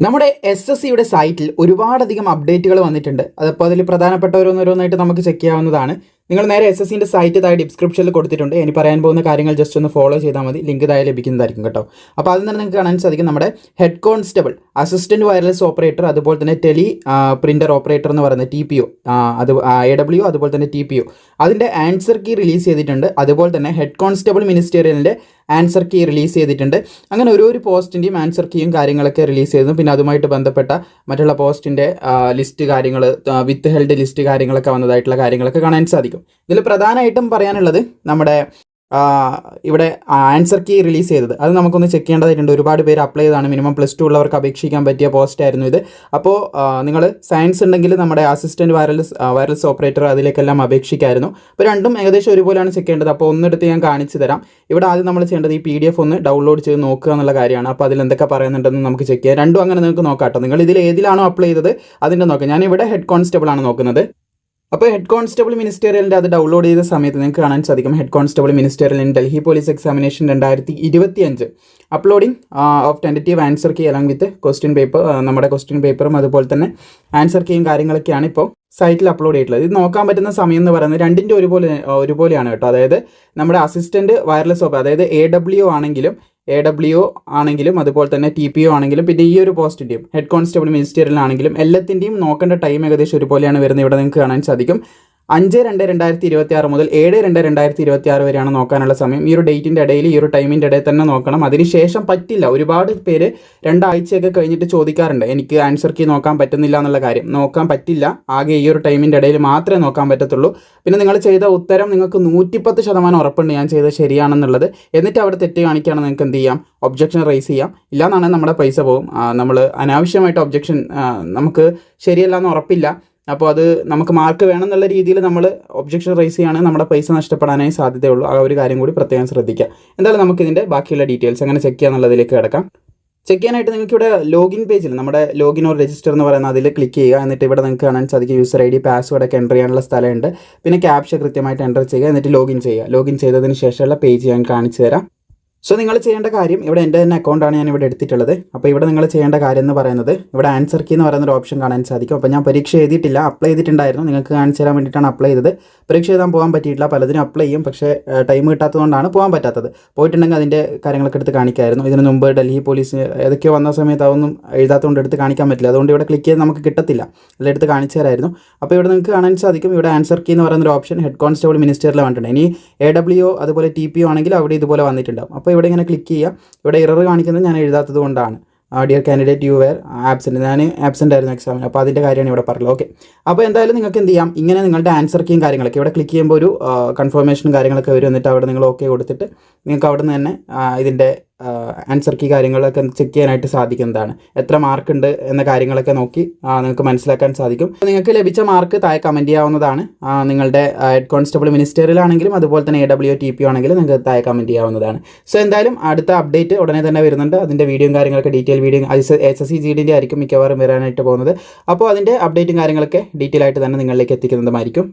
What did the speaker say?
നമ്മുടെ S S സിയുടെ സൈറ്റിൽ ഒരുപാടധികം അപ്ഡേറ്റുകൾ വന്നിട്ടുണ്ട്. അതപ്പോൾ അതിൽ പ്രധാനപ്പെട്ട ഓരോന്നോരോന്നായിട്ട് നമുക്ക് ചെക്ക് ചെയ്യാവുന്നതാണ്. നിങ്ങൾ നേരെ എസ് എസ് സിന്റെ സൈറ്റ് താഴെ ഡിസ്ക്രിപ്ഷനിൽ കൊടുത്തിട്ടുണ്ട്. ഇനി പറയാൻ പോകുന്ന കാര്യങ്ങൾ ജസ്റ്റ് ഒന്ന് ഫോളോ ചെയ്താൽ മതി. ലിങ്ക് താഴെ ലഭിക്കുന്നതായിരിക്കും കേട്ടോ. അപ്പോൾ അതിൽ നിന്ന് നിങ്ങൾക്ക് കാണാൻ സാധിക്കും നമ്മുടെ head constable assistant wireless operator അതുപോലെ തന്നെ ടെലി പ്രിന്റർ ഓപ്പറേറ്റർ എന്ന് പറയുന്നത് ടി പി ഒ അത് എ ഡബ്ല്യു അതുപോലെ തന്നെ ടി പി ഒ അതിന്റെ ആൻസർ കീ റിലീസ് ചെയ്തിട്ടുണ്ട്. അതുപോലെ തന്നെ ഹെഡ് കോൺസ്റ്റബിൾ മിനിസ്റ്റീരിയലിന്റെ ആൻസർ കീ റിലീസ് ചെയ്തിട്ടുണ്ട്. അങ്ങനെ ഓരോ ഒരു പോസ്റ്റിന്റെയും ആൻസർ കീയും കാര്യങ്ങളൊക്കെ റിലീസ് ചെയ്തു. പിന്നെ അതുമായിട്ട് ബന്ധപ്പെട്ട മറ്റുള്ള പോസ്റ്റിന്റെ ലിസ്റ്റ് കാര്യങ്ങൾ വിത്ത് ഹെൽഡ് ലിസ്റ്റ് കാര്യങ്ങളൊക്കെ വന്നതായിട്ടുള്ള കാര്യങ്ങളൊക്കെ കാണാൻ സാധിക്കും. ഇതിൽ പ്രധാനമായിട്ടും പറയാനുള്ളത് നമ്മുടെ ഇവിടെ ആൻസർ കീ റിലീസ് ചെയ്തത്. അത് നമുക്കൊന്ന് ചെക്ക് ചെയ്യേണ്ടതായിട്ടുണ്ട്. ഒരുപാട് പേര് അപ്ലൈ ചെയ്താണ് മിനിമം പ്ലസ് ടു ഉള്ളവർക്ക് അപേക്ഷിക്കാൻ പറ്റിയ പോസ്റ്റ് ആയിരുന്നു ഇത്. അപ്പോൾ നിങ്ങൾ സയൻസ് ഉണ്ടെങ്കിൽ നമ്മുടെ അസിസ്റ്റന്റ് വയർലെസ് വയർലെസ് ഓപ്പറേറ്റർ അതിലേക്കെല്ലാം അപേക്ഷിക്കായിരുന്നു. അപ്പോൾ രണ്ടും ഏകദേശം ഒരുപോലെയാണ് ചെക്ക് ചെയ്യേണ്ടത്. അപ്പോൾ ഒന്നെടുത്ത് ഞാൻ കാണിച്ചു തരാം. ഇവിടെ ആദ്യം നമ്മൾ ചെയ്യേണ്ടത് ഈ പി ഡി എഫ് ഒന്ന് ഡൗൺലോഡ് ചെയ്ത് നോക്കുക എന്നുള്ള കാര്യമാണ്. അപ്പോൾ അതിൽ എന്തൊക്കെ പറയുന്നുണ്ടെന്ന് നമുക്ക് ചെക്ക് ചെയ്യാം. രണ്ടും അങ്ങനെ നിങ്ങൾക്ക് നോക്കാം കേട്ടോ. നിങ്ങൾ ഇതിൽ ഏതിലാണോ അപ്ലൈ ചെയ്തത്? അതിന്റെ നോക്കാം. ഞാനിവിടെ ഹെഡ് കോൺസ്റ്റബിൾ ആണ് നോക്കുന്നത്. അപ്പോൾ ഹെഡ് കോൺസ്റ്റബിൾ മിനിസ്റ്റേറിയലിന്റെ അത് ഡൗൺലോഡ് ചെയ്ത സമയത്ത് നിങ്ങൾക്ക് കാണാൻ സാധിക്കും. Head constable ministerial in Delhi police examination രണ്ടായിരത്തി ഇരുപത്തി അഞ്ച് uploading of tentative answer key along with question paper നമ്മുടെ ക്വസ്റ്റ്യൻ പേപ്പറും അതുപോലെ തന്നെ ആൻസർ കീയും കാര്യങ്ങളൊക്കെയാണ് ഇപ്പോൾ സൈറ്റിൽ അപ്ലോഡ് ചെയ്തിട്ടുള്ളത്. ഇത് നോക്കാൻ പറ്റുന്ന സമയം എന്ന് പറയുന്നത് രണ്ടിന്റെ ഒരുപോലെ ഒരുപോലെയാണ് കേട്ടോ. അതായത് നമ്മുടെ അസിസ്റ്റന്റ് വയർലെസ് ഓപ്പർ അതായത് എ ഡബ്ല്യു ആണെങ്കിലും എ ഡബ്ല്യു ആണെങ്കിലും അതുപോലെ തന്നെ ടി പി ഒ ആണെങ്കിലും പിന്നെ ഈ ഒരു പോസ്റ്റിന്റെയും ഹെഡ് കോൺസ്റ്റബിൾ മിനിസ്റ്റീരിയലാണെങ്കിലും എല്ലാത്തിന്റെയും നോക്കേണ്ട ടൈം ഏകദേശം ഒരുപോലെയാണ് വരുന്നത്. ഇവിടെ നിങ്ങൾക്ക് കാണാൻ സാധിക്കും. അഞ്ച് രണ്ട് രണ്ടായിരത്തി ഇരുപത്തി ആറ് മുതൽ ഏഴ് രണ്ട് രണ്ടായിരത്തി ഇരുപത്തി ആറ് വരെയാണ് നോക്കാനുള്ള സമയം. ഈ ഒരു ഡേറ്റിന്റെ ഇടയിൽ ഈ ഒരു ടൈമിന്റെ ഇടയിൽ തന്നെ നോക്കണം. അതിനുശേഷം പറ്റില്ല. ഒരുപാട് പേര് രണ്ടാഴ്ചയൊക്കെ കഴിഞ്ഞിട്ട് ചോദിക്കാറുണ്ട്. എനിക്ക് ആൻസർ കീ നോക്കാൻ പറ്റുന്നില്ല എന്നുള്ള കാര്യം. നോക്കാൻ പറ്റില്ല. ആകെ ഈ ഒരു ടൈമിന്റെ ഇടയിൽ മാത്രമേ നോക്കാൻ പറ്റത്തുള്ളൂ. പിന്നെ നിങ്ങൾ ചെയ്ത ഉത്തരം നിങ്ങൾക്ക് നൂറ്റിപ്പത്ത് ശതമാനം ഉറപ്പുണ്ട്. ഞാൻ ചെയ്തത് ശരിയാണെന്നുള്ളത്. എന്നിട്ട് അവിടെ തെറ്റ് കാണിക്കുകയാണെങ്കിൽ നിങ്ങൾക്ക് എന്ത് ചെയ്യാം? ഒബ്ജക്ഷൻ റേസ് ചെയ്യാം. ഇല്ലാന്നാണെങ്കിൽ നമ്മുടെ പൈസ പോകും നമ്മൾ അനാവശ്യമായിട്ട് ഒബ്ജക്ഷൻ നമുക്ക് ശരിയല്ല എന്ന് ഉറപ്പില്ല. അപ്പോൾ അത് നമുക്ക് മാർക്ക് വേണം എന്നുള്ള രീതിയിൽ നമ്മൾ ഒബ്ജക്ഷൻ റൈസ് ചെയ്യുകയാണെങ്കിൽ നമ്മുടെ പൈസ നഷ്ടപ്പെടാനായി സാധ്യതയുള്ളൂ. ആ ഒരു കാര്യം കൂടി പ്രത്യേകം ശ്രദ്ധിക്കുക. എന്തായാലും നമുക്കിതിന്റെ ബാക്കിയുള്ള ഡീറ്റെയിൽസ് എങ്ങനെ ചെക്ക് ചെയ്യാന്നുള്ളതിലേക്ക് കിടക്കാം. ചെക്ക് ചെയ്യാനായിട്ട് നിങ്ങൾക്ക് ഇവിടെ ലോഗിൻ പേജിൽ നമ്മുടെ ലോഗിൻ ഓർ രജിസ്റ്റർ എന്ന് പറയുന്ന അതിൽ ക്ലിക്ക് ചെയ്യുക. എന്നിട്ട് ഇവിടെ നിങ്ങൾക്ക് കാണാൻ സാധിക്കും യൂസർ ഐ ഡി പാസ്വേഡ് ഒക്കെ എന്റർ ചെയ്യാനുള്ള സ്ഥലമുണ്ട്. പിന്നെ ക്യാപ്ഷ കൃത്യമായിട്ട് എന്റർ ചെയ്യുക. എന്നിട്ട് ലോഗിൻ ചെയ്യുക. ലോഗിൻ ചെയ്തതിന് ശേഷമുള്ള പേജ് ഞാൻ കാണിച്ചു തരാം സോ നിങ്ങൾ ചെയ്യേണ്ട കാര്യം ഇവിടെ എന്റെ തന്നെ അക്കൗണ്ടാണ് ഞാൻ ഇവിടെ എടുത്തിട്ടുള്ളത്. അപ്പോൾ ഇവിടെ നിങ്ങൾ ചെയ്യേണ്ട കാര്യം എന്ന് പറയുന്നത് ഇവിടെ ആൻസർ കീ എന്ന് പറയുന്ന ഒരു ഓപ്ഷൻ കാണാൻ സാധിക്കും. അപ്പോൾ ഞാൻ പരീക്ഷ എഴുതിയിട്ടില്ല അപ്ലൈ ചെയ്തിട്ടുണ്ടായിരുന്നു. നിങ്ങൾക്ക് കാണിച്ചു തരാൻ വേണ്ടിയിട്ടാണ് അപ്ലൈ ചെയ്തത്. പരീക്ഷ എഴുതാൻ പോകാൻ പറ്റിയിട്ടില്ല പലതിനും അപ്ലൈ ചെയ്യും. പക്ഷേ ടൈം കിട്ടാത്തതുകൊണ്ടാണ് പോകാൻ പറ്റാത്തത്. പോയിട്ടുണ്ടെങ്കിൽ അതിന്റെ കാര്യങ്ങളൊക്കെ എടുത്ത് കാണിക്കായിരുന്നു. ഇതിന് മുമ്പ് ഡൽഹി പോലീസ് ഏതൊക്കെയോ വന്ന സമയത്ത് അതൊന്നും എഴുതാത്തതുകൊണ്ട് എടുത്ത് കാണിക്കാൻ പറ്റില്ല. അതുകൊണ്ട് ഇവിടെ ക്ലിക്ക് ചെയ്ത് നമുക്ക് കിട്ടത്തില്ല. എല്ലാം എടുത്ത് കാണിച്ചു തരായിരുന്നു. അപ്പോൾ ഇവിടെ നിങ്ങൾക്ക് കാണാൻ സാധിക്കും ഇവിടെ ആൻസർ കീ എന്ന് പറയുന്ന ഒരു ഓപ്ഷൻ ഹെഡ് കോൺസ്റ്റബിൾ മിനിസ്റ്ററിൽ വന്നിട്ടുണ്ട്. ഇനി എ ഡബ്ല്യു അതുപോലെ ടി പി ഒ ആണെങ്കിൽ അവിടെ ഇതുപോലെ വന്നിട്ടുണ്ടാവും. അപ്പോൾ ഇവിടെ ഇങ്ങനെ ക്ലിക്ക് ചെയ്യുക ഇവിടെ ഇറർ കാണിക്കുന്നത് ഞാൻ എഴുതാത്തത് കൊണ്ടാണ്. Dear candidate you were absent ഞാൻ ആബ്സെന്റ് ആയിരുന്നു എക്സാമിന് അപ്പോൾ അതിന്റെ കാര്യമാണ് ഇവിടെ പറഞ്ഞത്. ഓക്കെ അപ്പോൾ എന്തായാലും നിങ്ങൾക്ക് എന്ത് ചെയ്യാം? ഇങ്ങനെ നിങ്ങളുടെ ആൻസർ കീയും കാര്യങ്ങളൊക്കെ ഇവിടെ ക്ലിക്ക് ചെയ്യുമ്പോൾ ഒരു കൺഫർമേഷനും കാര്യങ്ങളൊക്കെ വരും. എന്നിട്ട് അവിടെ നിങ്ങൾ ഓക്കെ കൊടുത്തിട്ട് നിങ്ങൾക്ക് അവിടെ നിന്ന് തന്നെ ഇതിന്റെ ആൻസർ കീ കാര്യങ്ങളൊക്കെ ചെക്ക് ചെയ്യാനായിട്ട് സാധിക്കുന്നതാണ്. എത്ര മാർക്ക് ഉണ്ട് എന്ന കാര്യങ്ങളൊക്കെ നോക്കി നിങ്ങൾക്ക് മനസ്സിലാക്കാൻ സാധിക്കും. നിങ്ങൾക്ക് ലഭിച്ച മാർക്ക് താഴെ കമന്റ് ചെയ്യാവുന്നതാണ്. നിങ്ങളുടെ ഹെഡ് കോൺസ്റ്റബിൾ മിനിസ്റ്ററിലാണെങ്കിലും അതുപോലെ തന്നെ എ ഡബ്ല്യു ടി പി ആണെങ്കിലും നിങ്ങൾക്ക് താഴെ കമന്റ് ചെയ്യാവുന്നതാണ്. സോ എന്തായാലും അടുത്ത അപ്ഡേറ്റ് ഉടനെ തന്നെ വരുന്നുണ്ട്. അതിന്റെ വീഡിയോയും കാര്യങ്ങളൊക്കെ detail video S S C G ഡിന്റെ ആയിരിക്കും മിക്കവാറും വരാനായിട്ട് പോകുന്നത്. അപ്പോൾ അതിന്റെ അപ്ഡേറ്റും കാര്യങ്ങളൊക്കെ ഡീറ്റെയിൽ ആയിട്ട് തന്നെ നിങ്ങളിലേക്ക് എത്തിക്കുന്നതുമായിരിക്കും.